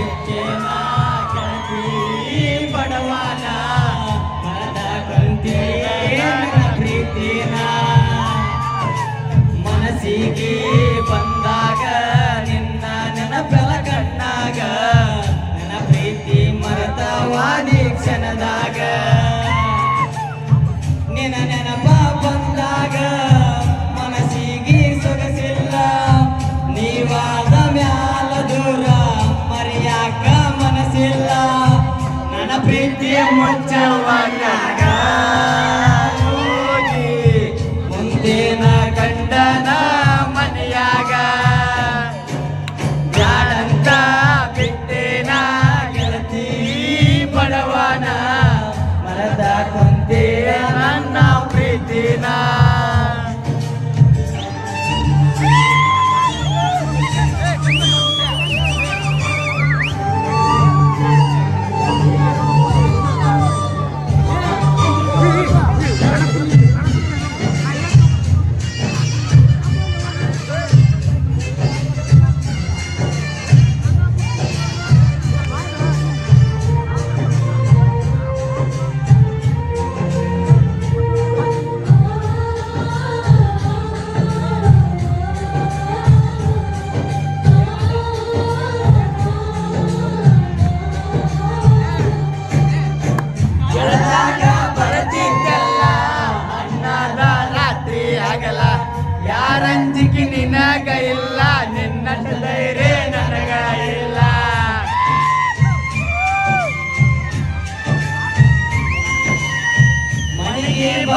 Yeah. ಹೋಗಿ ಮುಂದಿನ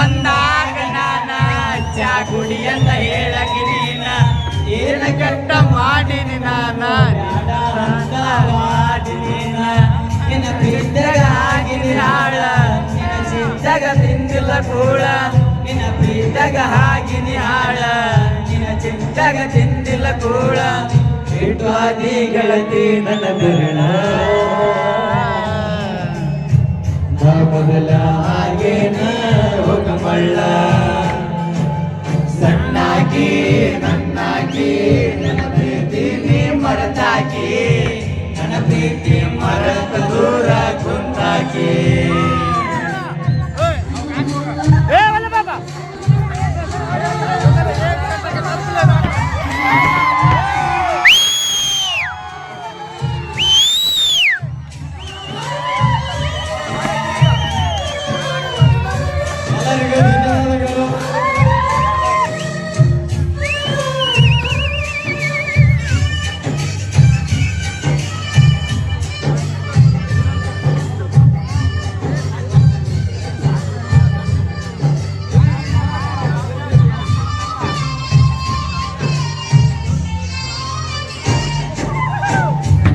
ಬಂದಾಗ ನಾನ ಕುಡಿ ಅಂತ ಹೇಳಕ್ಕೆ ನೀನ ಏನ ಕೆಟ್ಟ ಮಾಡಿನಿ ನಾನ? ಮಾಡಿನಿ ನಿನ್ನ ಬಿದ್ದಾಗ ಆಗಿನಿ ಹಾಳ. ನಿನ್ನ ಚಿಂತಾಗ ತಿಂದಿಲ್ಲ ಕೂಳ. ನಿನ್ನ ಪ್ರೀತಿಯಾಗ ಆಗಿನಿ ಹಾಳ. ನಿನ್ನ ಚಿಂತಾಗ ತಿಂದಿಲ್ಲ ಕೂಳ. ಇಟ್ಟು ಆದಿ ಗೆಳತಿ ನನ್ನ ಬೆರಳ. ನಾ ಮೊದಲ ಹಾಗೇನ ಹೋಗಮಳ್ಳ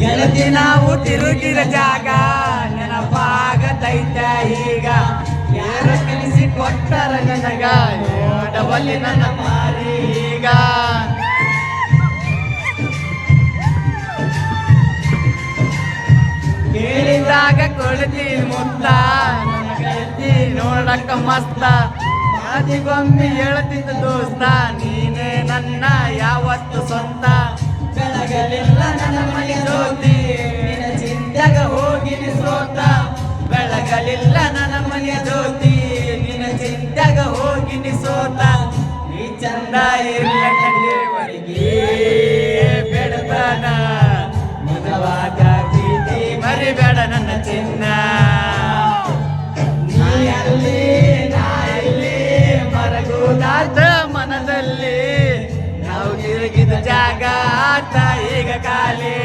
ಗೆಳತಿ ನಾವು ತಿರುಗಿದ ಜಾಗ ನೆನಪಾಗತೈತ ಈಗ. ಯಾರು ಕಲಿಸಿ ಕೊಟ್ಟರ ನನಗ ಡಬಲ್ ನನ್ನ ಮಾರಿ ಈಗ. ಕೇಳಿದಾಗ ಕೊಳ್ತಿ ಮುತ್ತ ಗೆಳತಿ ನೋಡಕ್ಕ ಮಸ್ತ. ಮಾತಿಗೊಮ್ಮೆ ಹೇಳ್ತಿದ್ದ ದೋಸ್ತ, ನೀನೇ ನನ್ನ ಯಾವತ್ತು ಸ್ವಂತ ಸೋತ ನೀ ಚಂದ ಇರ್ಲಕ್ಕೆ ಬೆಡತನ ನಿಜವಾದ ಪ್ರೀತಿ ಮರಿಬೇಡ ನನ್ನ ಚಿನ್ನ ನೀ ಅಲ್ಲಿ ನಾ ಇಲ್ಲಿ ಮರಗುದಾತ ಮನದಲ್ಲಿ ನಾವು ತಿರುಗಿದ ಜಾಗ ಆತ ಈಗ ಖಾಲಿ.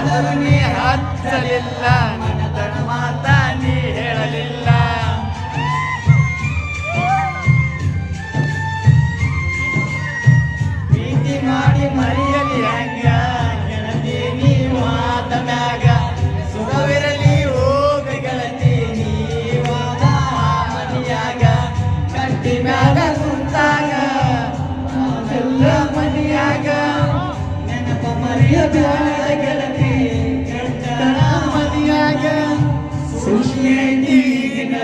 ಆದರೂ ನೀ ಹಚ್ಚಲಿಲ್ಲ, ನನ್ನ ತಡ ಮಾತ ನೀ ಹೇಳಲಿಲ್ಲ. ಪ್ರೀತಿ ಮಾಡಿ ಮರೆಯಲಿ ಹಂಗ ಗೆಳತಿ ನೀವು ಆದ ಮ್ಯಾಗ. ಸುಖವಿರಲಿ ಹೋಗ ಗೆಳತಿ ನೀವಾದ ಮನಿಯಾಗ ಕಟ್ಟಿ ಮ್ಯಾಗ ಕುಂತಾಗ ಮನಿಯಾಗ. ನೆನಪ ಮರೆಯಬ್ಯಾಡ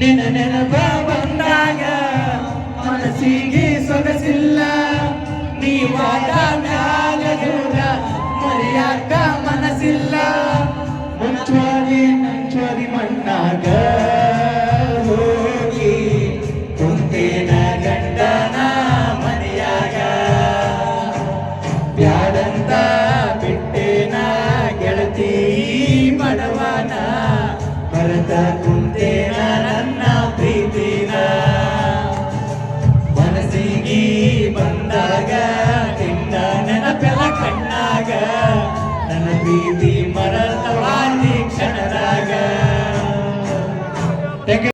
ನಿನ್ನ ನೆನಪ ಬಂದಾಗ ಮನಸ್ಸಿಗೆ ಸೊಗಸಿಲ್ಲ. ನೀವಾದ ಮ್ಯಾಗ ಮರೆಯಾಕ